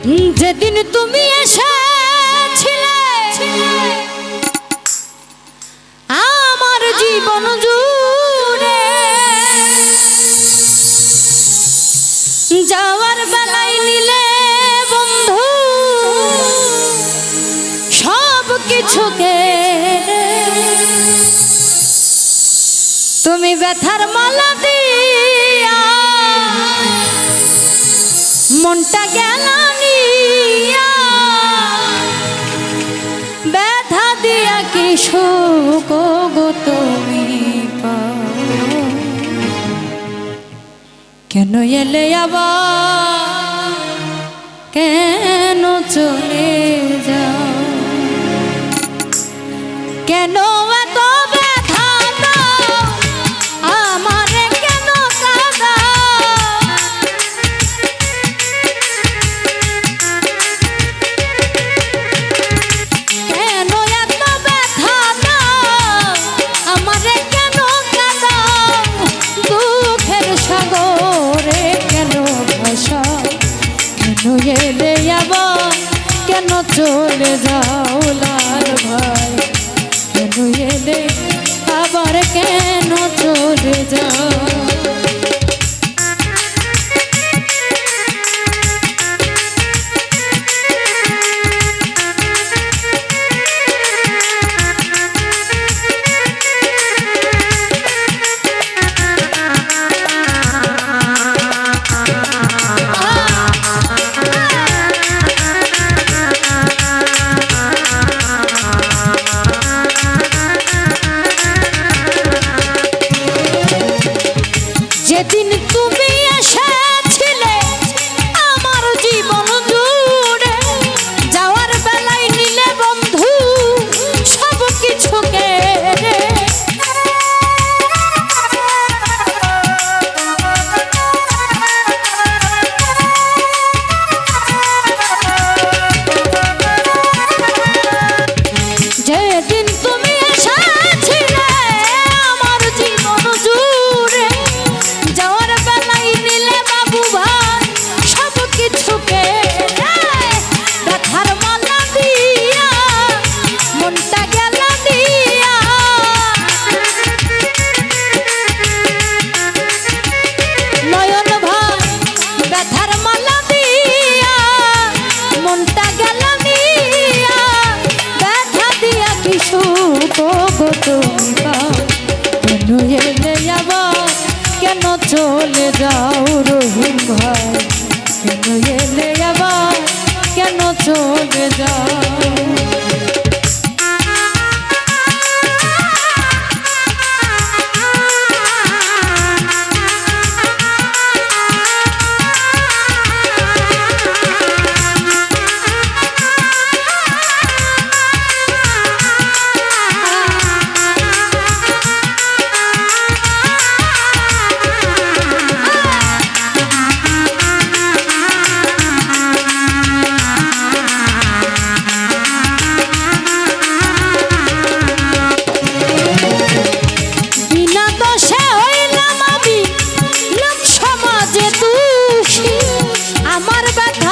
যেদিন তুমি এসেছিলে, আমার জীবন জুড়ে যাওয়ার বেলায় নিলে বন্ধু, সব কিছুকে তুমি ব্যথার মালা কেন এলে আবার? কেন চলে যাও? কেন চলে যাও।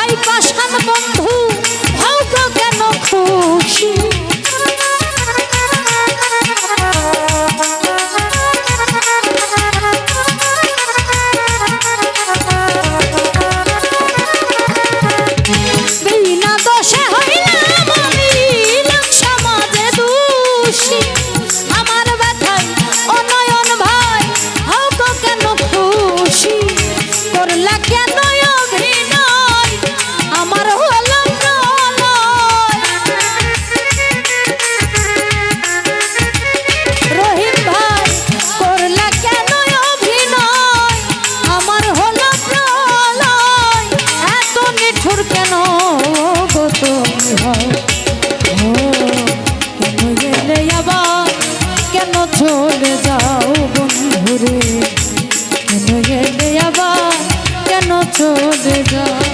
Ay, pas চলে যাও বন্ধুরে। কেন গেলে আবার কেন চলে যাও?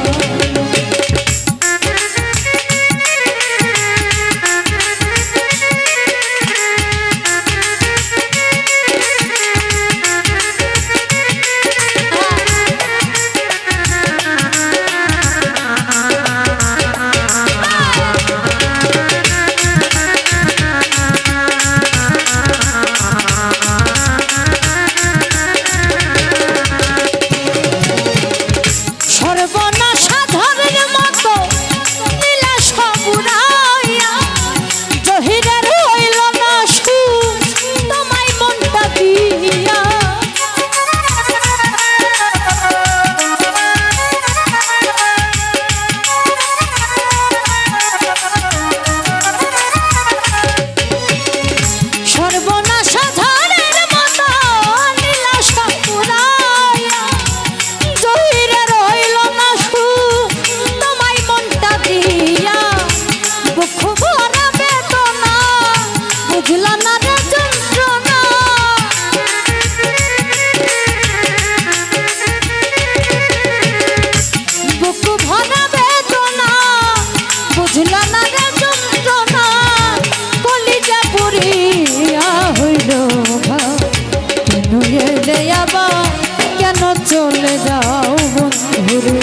চলে যাও বন্ধুরে।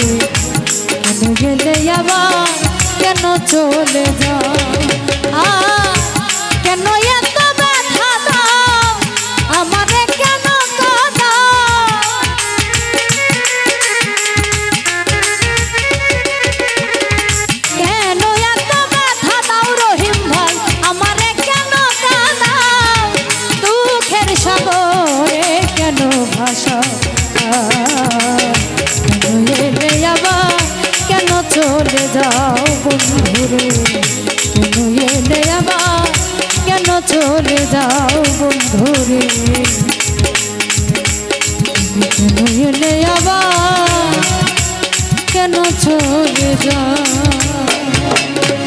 কেন গেলে আবার? কেন চলে যাও? কেন চলে যাও বন্ধুরে। কেন আবার কেন চলে যাও?